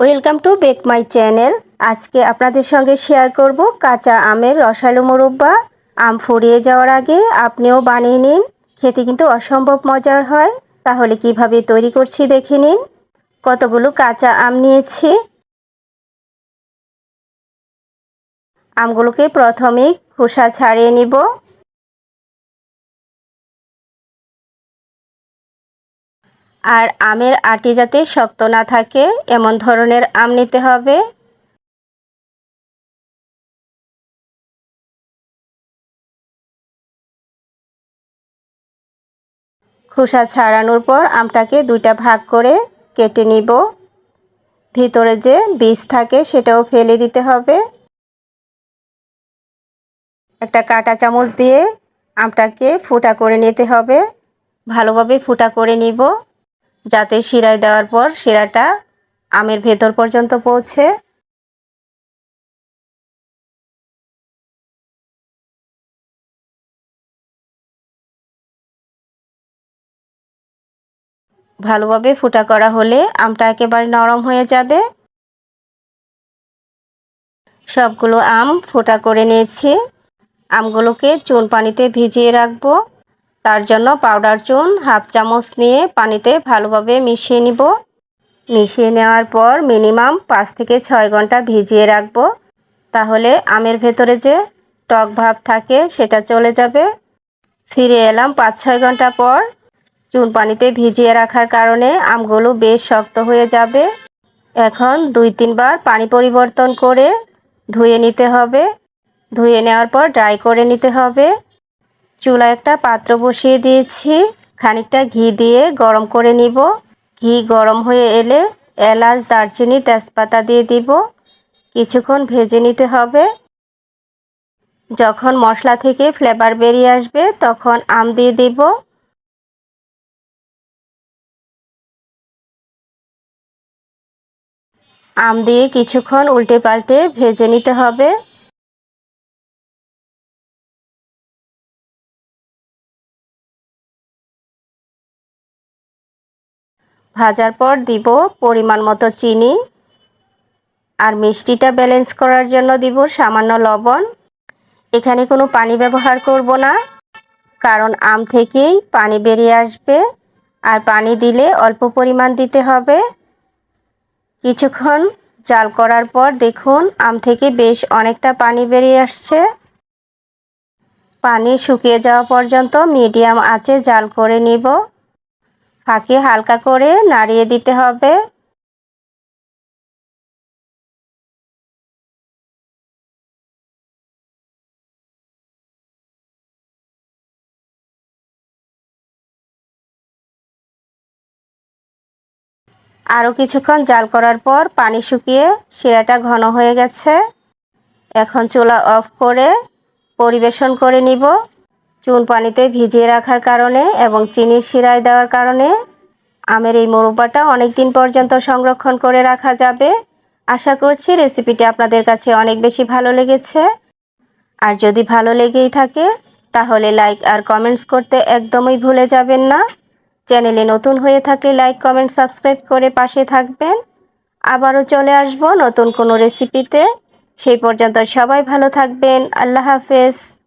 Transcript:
Welcome to back my channel আজকে আপনাদের সঙ্গে শেয়ার করব কাঁচা আমের রসালো মোরব্বা। আম ফুরিয়ে যাওয়ার আগে আপনিও বানিয়ে নিন। খেতে কিন্তু অসম্ভব মজার হয়। তাহলে কীভাবে তৈরি করছি দেখে নিন। কতগুলো কাঁচা আম নিয়েছি। আমগুলোকে প্রথমে খোসা ছাড়িয়ে নিব। আর আমের আটি যাতে শক্ত না থাকে, এমন ধরনের আম নিতে হবে। খোসা ছাড়ানোর পর আমটাকে দুইটা ভাগ করে কেটে নিব। ভিতরে যে বীজ থাকে সেটাও ফেলে দিতে হবে। একটা কাটা চামচ দিয়ে আমটাকে ফুটা করে নিতে হবে। ভালোভাবে ফুটা করে নিব। যাতে শিরায় দেওয়ার পর শিরাটা আমের ভেতর পর্যন্ত পৌঁছে। ভালোভাবে ফুটা করা হলে আমটা একেবারে নরম হয়ে যাবে। সবগুলো আম ফোটা করে নিয়েছি। আমগুলোকে চুন পানিতে ভিজিয়ে রাখব। তার জন্য পাউডার চুন হাফ চামচ নিয়ে পানিতে ভালোভাবে মিশিয়ে নিব। মিশিয়ে নেওয়ার পর মিনিমাম পাঁচ থেকে ছয় ঘণ্টা ভিজিয়ে রাখব। তাহলে আমের ভেতরে যে টক ভাব থাকে সেটা চলে যাবে। ফিরে এলাম পাঁচ ছয় ঘণ্টা পর। চুন পানিতে ভিজিয়ে রাখার কারণে আমগুলো বেশ শক্ত হয়ে যাবে। এখন দুই তিনবার পানি পরিবর্তন করে ধুয়ে নিতে হবে। ধুয়ে নেওয়ার পর ড্রাই করে নিতে হবে। চুলায় একটা পাত্র বসিয়ে দিয়েছি। খানিকটা ঘি দিয়ে গরম করে নিব। ঘি গরম হয়ে এলে এলাচ, দারচিনি, তেজপাতা দিয়ে দিব। কিছুক্ষণ ভেজে নিতে হবে। যখন মশলা থেকে ফ্লেভার বেরিয়ে আসবে, তখন আম দিয়ে দিব। আম দিয়ে কিছুক্ষণ উল্টে পাল্টে ভেজে নিতে হবে। ভাজার পর দিব পরিমাণ মতো চিনি আর মিষ্টিটা ব্যালেন্স করার জন্য দিব সামান্য লবণ। এখানে কোনো পানি ব্যবহার করব না, কারণ আম থেকেই পানি বেরিয়ে আসবে আর পানি দিলে অল্প পরিমাণ দিতে হবে। কিছুক্ষণ জাল করার পর দেখুন আম থেকে বেশ অনেকটা পানি বেরিয়ে আসছে। পানি শুকিয়ে যাওয়া পর্যন্ত মিডিয়াম আঁচে জাল করে নিব। ফাঁকে হালকা করে নাড়িয়ে দিতে হবে। আরও কিছুক্ষণ জাল করার পর পানি শুকিয়ে শিরাটা ঘন হয়ে গেছে। এখন চুলা অফ করে পরিবেশন করে নিব। চুন পানিতে ভিজিয়ে রাখার কারণে এবং চিনির শিরায় দেওয়ার কারণে আমের এই মোরব্বাটা অনেক দিন পর্যন্ত সংরক্ষণ করে রাখা যাবে। আশা করছি রেসিপিটি আপনাদের কাছে অনেক বেশি ভালো লেগেছে। আর যদি ভালো লেগেই থাকে, তাহলে লাইক আর কমেন্টস করতে একদমই ভুলে যাবেন না। চ্যানেলে নতুন হয়ে থাকলে লাইক, কমেন্ট, সাবস্ক্রাইব করে পাশে থাকবেন। আবারও চলে আসব নতুন কোনো রেসিপিতে। সেই পর্যন্ত সবাই ভালো থাকবেন। আল্লাহ হাফেজ।